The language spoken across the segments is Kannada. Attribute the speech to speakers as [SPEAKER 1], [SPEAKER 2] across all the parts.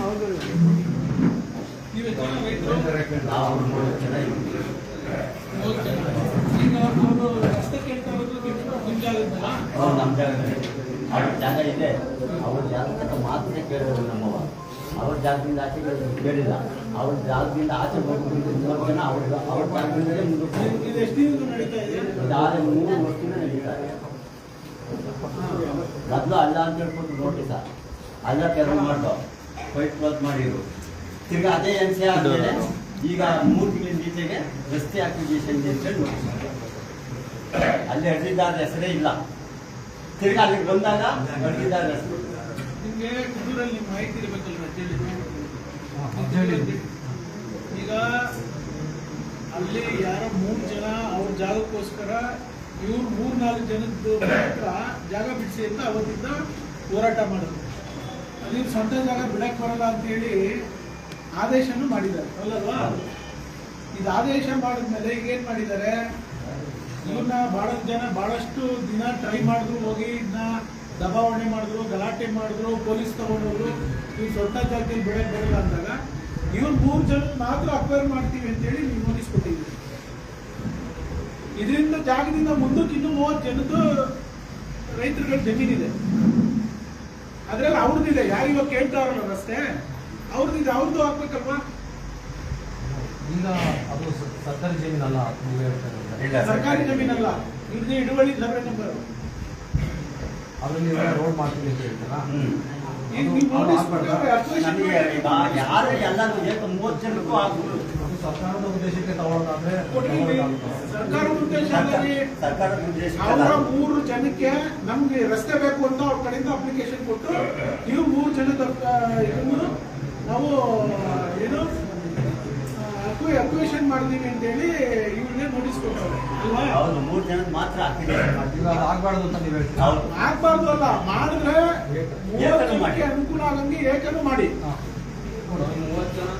[SPEAKER 1] ಅವರು ನಿಮ್ಮ
[SPEAKER 2] ನಮ್ಮ ಜಾಗ ಇದೆ ಅವ್ರ ಜಾಗ ತನಕ ಮಾತ್ರ ಕೇಳೋದು ನಮ್ಮವ ಅವ್ರ ಜಾಗದಿಂದ ಆಚೆ ಕೇಳಿಲ್ಲ ಅವ್ರ ಜಾಗದಿಂದ ಆಚೆ ಹೋಗ್ಬಿಟ್ಟು ಮೂರು ಜನ ಅವ್ರ ಅವ್ರ ಜಾಗದಿಂದಲೇ
[SPEAKER 1] ಎಷ್ಟು ದಿನದಿಂದ ನಡೀತಾ ಇದೆ
[SPEAKER 2] ಇದಾದ ಮೂರು ವರ್ಷದಿಂದ ನಡೀತಾರೆ ಮೊದಲು ಅಲ್ಲ ಅಂತ ಹೇಳ್ಬಿಟ್ಟು ಸರ್. ಅಲ್ಲ ಕೆಲವು ಮಾಡ್ದು. ವೈಟ್ ಕ್ಲಾತ್ ಮಾಡಿರು. ತಿರ್ಗಿ ಅದೇ ಎನ್ ಸಿ ಆದ್ಮೇಲೆ ಈಗ ಮೂರು ತಿಂಗಳ ಈಚೆಗೆ ರಸ್ತೆ ಅಕ್ವಿಜೇಷನ್ ಅಂತ ಹೇಳಿ. ಅಲ್ಲಿ ಅರ್ಜಿದಾರ ಹೆಸರೇ ಇಲ್ಲ. ತಿರ್ಗಿ ಅಲ್ಲಿಗೆ ಬಂದಾಗ ಅರ್ಜಿದಾರ ಹೆಸರು.
[SPEAKER 1] ನಿಮಗೆ ಮಾಹಿತಿ. ಈಗ ಅಲ್ಲಿ ಯಾರೋ ಮೂರು ಜನ ಅವ್ರ ಜಾಗಕ್ಕೋಸ್ಕರ ಇವ್ರು ಮೂರ್ ನಾಲ್ಕು ಜನದ್ದು ಮಾತ್ರ ಜಾಗ ಬಿಡಿಸಿ ಅಂತ ಅವತ್ತಿಂದ ಹೋರಾಟ ಮಾಡಿದ್ರು. ಇವ್ರು ಸ್ವಂತ ಜಾಗ ಬಿಡಕ್ ಬರಲ್ಲ ಅಂತ ಹೇಳಿ ಆದೇಶನೂ ಮಾಡಿದ್ದಾರೆ. ಅಲ್ಲಲ್ವಾ? ಇದು ಆದೇಶ ಮಾಡಿದ್ಮೇಲೆ ಈಗ ಏನ್ ಮಾಡಿದ್ದಾರೆ? ಇವ್ರನ್ನ ಬಹಳಷ್ಟು ಜನ ಬಹಳಷ್ಟು ದಿನ ಟ್ರೈ ಮಾಡಿದ್ರು, ಹೋಗಿ ಇದನ್ನ ದಬಾವಣೆ ಮಾಡಿದ್ರು, ಗಲಾಟೆ ಮಾಡಿದ್ರು, ಪೊಲೀಸ್ ತಗೊಂಡೋದ್ರು. ಇವ್ರು ಸ್ವಂತ ಜಾಗದಲ್ಲಿ ಬಿಡಕ್ಕೆ ಬರಲ್ಲ ಅಂದಾಗ ಇವ್ರು ಮೂರು ಜನ ಮಾತ್ರ ಅಕ್ವೈರ್ ಮಾಡ್ತೀವಿ ಅಂತೇಳಿ ನೀವು ನೋಟಿಸ್ ಕೊಟ್ಟಿದ್ದೀರಿ ಇದರಿಂದ ಜಾಗದಿಂದ ಮುಂದಕ್ಕೆ ಇನ್ನು ಮೂವತ್ತು ಜನದ್ದು ರೈತರುಗಳ ಜಮೀನಿದೆ. ಅದ್ರಲ್ಲಿ ಅವ್ರದ್ದಿದೆ ಯಾರು ಕೇಳ್ತಾ ಕೇಳ್ತಾರಲ್ಲ ರಸ್ತೆ? ಅವ್ರದ್ದಿದೆ ಅವ್ರದ್ದು ಹಾಕ್ಬೇಕಲ್ವಾ
[SPEAKER 3] ಈಗ ಅದು ಸರ್ಕಾರಿ ಜಮೀನಲ್ಲ
[SPEAKER 1] ಸರ್ಕಾರಿ ಜಮೀನಲ್ಲ. ಇಲ್ಲಿ ಹಿಡುವಳಿ ಸರ್ವೆ ನಂಬರ್
[SPEAKER 3] ಅದರಲ್ಲಿ ರೋಡ್ ಮಾಡ್ತೀವಿ ಅಂತ ಹೇಳ್ತಾರಾ?
[SPEAKER 2] ಯಾರು ಎಲ್ಲರೂ ಏಕ ಮೂವತ್ತು ಜನಕ್ಕೂ ಆಗ್ಬೋದು.
[SPEAKER 3] ಸರ್ಕಾರದ ಉದ್ದೇಶಕ್ಕೆ ತಗೊಳ್ಳೋದಾದ್ರೆ. ತಗೊಳ್ಳೋದಾಗುತ್ತೆ.
[SPEAKER 1] ಸರ್ಕಾರದ ಉದ್ದೇಶ ಅವರ ಮೂರು ಜನಕ್ಕೆ ನಮ್ಗೆ ರಸ್ತೆ ಬೇಕು ಅಂತ ಅವ್ರ ಕಡೆಯಿಂದ ಅಪ್ಲಿಕೇಶನ್ ಕೊಟ್ಟು ನೀವು ಮೂರು ಜನ ಆ, ಇದನ್ನು ನಾವು ಏನು ಅಕ್ವೇಷನ್ ಮಾಡಿದೀವಿ ಅಂತೇಳಿ ಇವ್ರನ್ನೇ ನೋಟಿಸ್ ಕೊಟ್ಟವ್ರೆ. ಅಲ್ವಾ?
[SPEAKER 2] ಹೌದು ಮೂರು ಜನಕ್ಕೆ ಮಾತ್ರ
[SPEAKER 3] ಆಗ್ಬಾರ್ದು ಅಂತ ನೀವು
[SPEAKER 1] ಆಗ್ಬಾರ್ದು ಅಲ್ಲ ಮಾಡಿದ್ರೆ ಮೂವತ್ತು ಜನಕ್ಕೆ ಅನುಕೂಲ ಆಗಂಗೆ ಏಕನು ಮಾಡಿ.
[SPEAKER 4] ಮೂವತ್ತು ಜನ?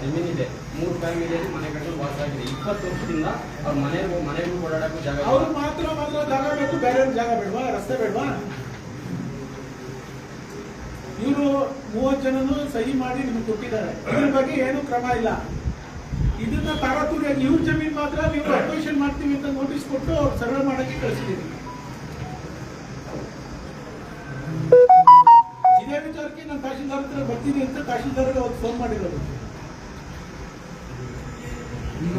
[SPEAKER 4] ಜಮೀನಿದೆ. ಮೂರು ಫ್ಯಾಮಿಲಿಯಲ್ಲಿ ಮನೆ ಕಟ್ಟಲು ವಾಸ ಆಗಿದೆ ಇಪ್ಪತ್ತು ವರ್ಷದಿಂದ ಅವ್ರ ಮನೆ, ಮನೆಗೂ ಓಡಾಡಕ್ಕೂ ಜಾಗ
[SPEAKER 1] ಅವ್ರು. ಮಾತ್ರ ಮಾತ್ರ ಜಾಗ ಬೇಕು ಬೇರೆ ಜಾಗ ಬೇಡವಾ? ರಸ್ತೆ ಬೇಡವಾ? ಇವರು ಮೂವತ್ತು ಜನನು ಸಹಿ ಮಾಡಿ ನಿಮ್ಗೆ ಕೊಟ್ಟಿದ್ದಾರೆ. ಇದ್ರ ಬಗ್ಗೆ ಏನು ಕ್ರಮ ಇಲ್ಲ. ಇದನ್ನ ತಾರತುರಿಯಾಗಿ ಇವ್ರ ಜಮೀನ್ ಮಾತ್ರ ನೀವು ಅಕ್ವೇಷನ್ ಮಾಡ್ತೀವಿ ಅಂತ ನೋಟಿಸ್ ಕೊಟ್ಟು ಅವ್ರು ಸರ್ವೆ ಮಾಡೋಕೆ ಕಳಿಸಿದ್ದೀವಿ ವಿಚಾರಕ್ಕೆ ನಾನು ತಹಶೀಲ್ದಾರ್ ಹತ್ರ ಬರ್ತೀನಿ ಅಂತ ತಹಶೀಲ್ದಾರ್ ಅವತ್ತು ಫೋನ್ ಮಾಡಿರೋದು.
[SPEAKER 3] ಈಗ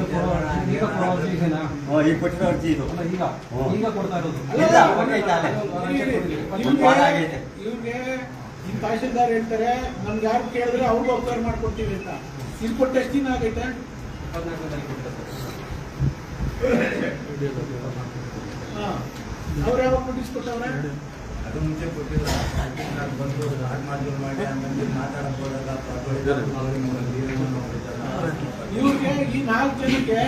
[SPEAKER 2] ಕೊಟ್ಟಿರೋ ಅರ್ಜಿ ಇದು.
[SPEAKER 3] ಕೊಡ್ತಾ ಇರೋದು.
[SPEAKER 1] ಇವ್ರಿಗೆ ತಹಶೀಲ್ದಾರ್ ಹೇಳ್ತಾರೆ ನಮ್ಗೆ ಯಾರು ಕೇಳಿದ್ರೆ ಅವ್ರಿಗೂ ಅಬ್ಸರ್ವ್ ಮಾಡ್ಕೊಡ್ತೀವಿ ಅಂತ. ಇಲ್ಲಿ ಕೊಟ್ಟು ಎಷ್ಟು ದಿನ ಆಗೈತೆ? ಅವ್ರು ಯಾವಾಗ ನೋಟಿಸ್ ಕೊಟ್ಟವ್ರೆ?
[SPEAKER 5] ಅದು ಮುಂಚೆ ಕೊಟ್ಟಿಲ್ಲ ನಾನು ಬಂದು ಹಾಡು ಮಾಡಿ ಮಾಡಿ ಆಮೇಲೆ ಮಾತಾಡಕ್ ಹೋದಾಗ
[SPEAKER 1] ಇವ್ರಿಗೆ ಈ ನಾಲ್ಕು ಜನಕ್ಕೆ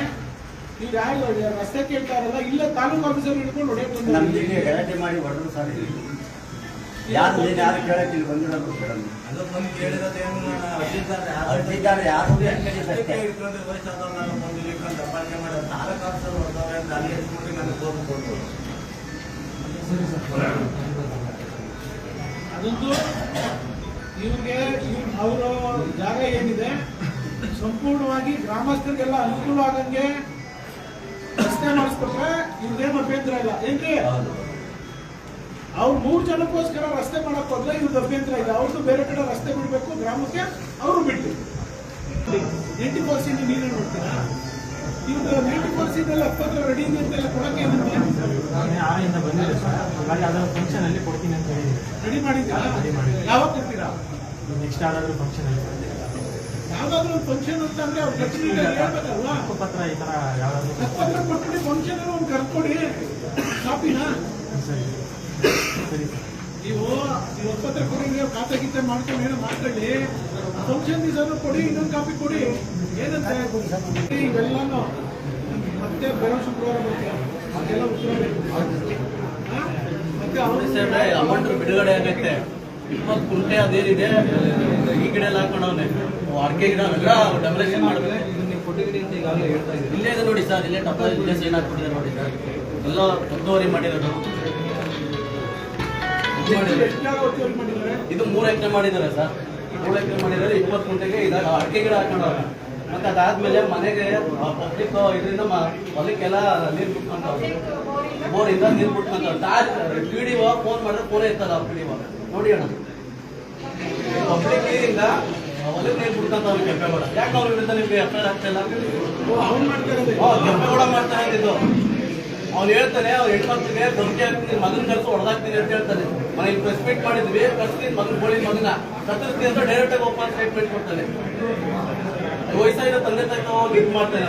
[SPEAKER 1] ಯಾರು ರಸ್ತೆ ಕೇಳ್ತಾರಲ್ಲ ಇಲ್ಲ ತಾಲೂಕು ಆಫೀಸರ್ ಹಿಡ್ಕೊಂಡು ಹೊಡೆಯಕ್ಕೆ
[SPEAKER 2] ನಮ್ಗೆ. ಇಲ್ಲಿ ಗಲಾಟೆ ಮಾಡಿ ಹೊಡೆದ್ರು ಸರ್. ಯಾರು ನೀನು ಯಾರು ಕೇಳಕ್ಕೆ ಇಲ್ಲಿ ಬಂದಿರೋದು ಬಿಡಲ್ಲ
[SPEAKER 5] ಅದು ಬಂದು ಕೇಳಿರೋದೇನು ಅರ್ಜಿದ್ದಾರೆ
[SPEAKER 2] ಅರ್ಜಿದಾರ ಯಾರು? ಅಷ್ಟೇ.
[SPEAKER 5] ಇಟ್ಕೊಂಡು ವಯಸ್ಸಾದವ್ರು ನಾನು ಬಂದು ಇಟ್ಕೊಂಡು ದಬ್ಬಾಳಿಕೆ ಮಾಡಿ ತಾಲೂಕು ಆಫೀಸರ್ ಹೊಡ್ದವ್ರೆ ಅಂತ ಅಲ್ಲಿ ಎತ್ಕೊಂಡು ನನಗೆ ಫೋನ್ ಕೊಟ್ಟು
[SPEAKER 3] ಸರಿ ಸರ್.
[SPEAKER 1] ಅದೊಂದು ಇವ್ರಿಗೆ ಅವರ ಜಾಗ ಏನಿದೆ ಸಂಪೂರ್ಣವಾಗಿ ಗ್ರಾಮಸ್ಥರಿಗೆಲ್ಲ ಅನುಕೂಲ ಆಗಂಗೆ ರಸ್ತೆ ಮಾಡಿಸ್ಕೊಟ್ರೆ ಇವ್ರದೇನು ಅಭ್ಯಂತರ ಇಲ್ಲ. ಏನ್ರಿ? ಅವ್ರು ಮೂರು ಜನಕ್ಕೋಸ್ಕರ ರಸ್ತೆ ಮಾಡಕ್ ಹೋದ್ರೆ ಇವ್ರದ್ದು ಅಭ್ಯಂತರ ಇದೆ ಅವ್ರದ್ದು ಬೇರೆ ಕಡೆ ರಸ್ತೆ ಬಿಡ್ಬೇಕು ಗ್ರಾಮಕ್ಕೆ ಅವರು ಬಿಟ್ಟು ಎಂಟಿ ಪರ್ಸೆಂಟ್ ನೀರು ನೋಡ್ತೀರಾ? ಇವ್ರದ್ದು ನೈಂಟಿ ಪರ್ಸೆಂಟ್ ಎಲ್ಲ ಎಪ್ಪತ್ತರ ರೆಡಿ ಇದೆ ಅಂತೆಲ್ಲ ಕೊಡಕ್ಕೆ ಏನಂತೆ
[SPEAKER 3] ನಾನು ಆಯಿಂದ ಬಂದಿದೆ ಸರ್. ಹಾಗಾಗಿ ಅದರ ಫಂಕ್ಷನ್ ಅಲ್ಲಿ ಕೊಡ್ತೀನಿ ಅಂತ ಹೇಳಿ
[SPEAKER 1] ರೆಡಿ ಮಾಡಿದ್ದೀರಾ?
[SPEAKER 3] ಮಾಡಿದ್ದೀನಿ.
[SPEAKER 1] ಯಾವಾಗ ಕೊಡ್ತೀರಾ?
[SPEAKER 3] ನೆಕ್ಸ್ಟ್ ಯಾವ್ದಾದ್ರು ಫಂಕ್ಷನ್ ಅಲ್ಲಿ
[SPEAKER 1] ಯಾವ್ದಾದ್ರು ಒಂದು ಫಂಕ್ಷನ್ ಅಂತ ಅಂದ್ರೆ ಅವ್ರು ಹೇಳ್ಬೇಕಲ್ವಾ?
[SPEAKER 3] ಪತ್ರ ಈ ತರ ಯಾವ್ದಾದ್ರು
[SPEAKER 1] ಫಂಕ್ಷನ್ ಕೊಟ್ಬಿಡಿ ಫಂಕ್ಷನ್ ಕಾಪಿ ಕರ್ಕೊಡಿ ಕಾಪಿನಾ
[SPEAKER 3] ಸರಿ. ಸರಿ ಸರ್.
[SPEAKER 1] ನೀವು ನೀವು ಒಪ್ಪತ್ರ ಕೊಡಿ ನೀವು ಖಾತೆ ಗೀತೆ ಮಾಡ್ಕೊಂಡು ಏನೋ ಮಾಡ್ಕೊಳ್ಳಿ. ಫಂಕ್ಷನ್ ದಿವಸನೂ ಕೊಡಿ ಇನ್ನೊಂದು ಕಾಪಿ ಕೊಡಿ. ಏನಂತೆ? ಇವೆಲ್ಲಾನು ಮತ್ತೆ ಬರೋ ಶುಕ್ರವಾರ ಬರ್ತೀವಿ ಅದೆಲ್ಲ ಉತ್ತರ
[SPEAKER 6] ಅಮೌಂಟ್ ಬಿಡುಗಡೆ ಆಗುತ್ತೆ. ಇಪ್ಪತ್ತು ಕುಂಟೆ ಅದೇನಿದೆ ಈ ಕಡೆ ಎಲ್ಲ ಹಾಕೊಂಡವನೆ ಅಡಿಕೆ ಗಿಡ ಎಲ್ಲ ಡೆವಲಪ್ಮೆಂಟ್ ಮಾಡಬೇಕು.
[SPEAKER 4] ಕೊಟ್ಟಿದ್ದೀರಿ ಅಂತ ಈಗಾಗಲೇ ಹೇಳ್ತಾ ಇದ್ದೀರಿ.
[SPEAKER 6] ಇಲ್ಲೇ ಇದೆ ನೋಡಿ ಸರ್ ಇಲ್ಲೇ ಟಪ್ಪ ಇಲ್ಲೇ ಸೈನ್ ಹಾಕ್ಬಿಟ್ಟಿದೆ ನೋಡಿ ಸರ್. ಎಲ್ಲ ಒತ್ತುವರಿ ಮಾಡಿರೋದು. ಇದು ಮೂರು ಎಕರೆ ಮಾಡಿದ್ದಾರೆ ಸರ್. ಮೂರು ಎಕರೆ ಮಾಡಿದ್ರೆ ಇಪ್ಪತ್ತು ಗಂಟೆಗೆ ಇದಾಗ ಅಡಿಕೆ ಗಿಡ ಹಾಕೊಂಡವ್ರೆ. ಮತ್ತೆ ಅದಾದ್ಮೇಲೆ ಮನೆಗೆ ಪಬ್ಲಿಕ್ ಇದರಿಂದ ಹೊಲಕ್ಕೆಲ್ಲ ನೀರು ಬಿಟ್ಕೊಂತವ್ರೆ. ಬೋರಿಂದ ನೀರು ಬಿಟ್ಕೊಂತವ್ರೆ. ಪಿ ಡಿ ಫೋನ್ ಮಾಡಿದ್ರೆ ಫೋನೇ ಇರ್ತದ ಪಿ ಡಿ ನೋಡಿ ಅಣ್ಣ. ಪಬ್ಲಿಕ್ ನೀರಿಂದ ಹೊಲಕ್ಕೆ ನೀರು ಬಿಟ್ಕೊಂತವ್ರೆ ಕೆಂಪೇಗೌಡ. ಯಾಕೆ ಅವ್ರ ವಿರುದ್ಧ ನಿಮ್ಗೆ
[SPEAKER 1] ಎಫ್ಐಆರ್
[SPEAKER 6] ಆಗ್ತಿಲ್ಲ ಕೆಂಪೇಗೌಡ ಮಾಡ್ತಾ ಅಂದಿದ್ದು ಅವ್ನು ಹೇಳ್ತಾನೆ ಅವ್ರ ಹೆಣ್ಮಕ್ಳಿಗೆ ಧಮಕಿ ಹಾಕ್ತೀನಿ ಮಗನ ಕೆಲಸ ಹೊಡೆದಾಕ್ತೀನಿ ಅಂತ ಹೇಳ್ತಾನೆ. ಮನೇಲಿ ಪ್ರೆಸ್ ಮೀಟ್ ಮಾಡಿದ್ವಿ ಕರ್ಸ್ತೀನಿ ಮಗನ ಬೋಳಿ ಮಗನ. ಕತ್ತರಿಸ್ತೀನಿ ಅಂತ ಡೈರೆಕ್ಟ್ ಆಗಿ ಓಪನ್ ಸ್ಟೇಟ್ಮೆಂಟ್ ಕೊಡ್ತಾನೆ. ವಯಸ್ಸಾಗಿರೋ ತಂದೆ ತಾಯಿ ಹೋಗಿ ಇದು ಮಾಡ್ತಾನೆ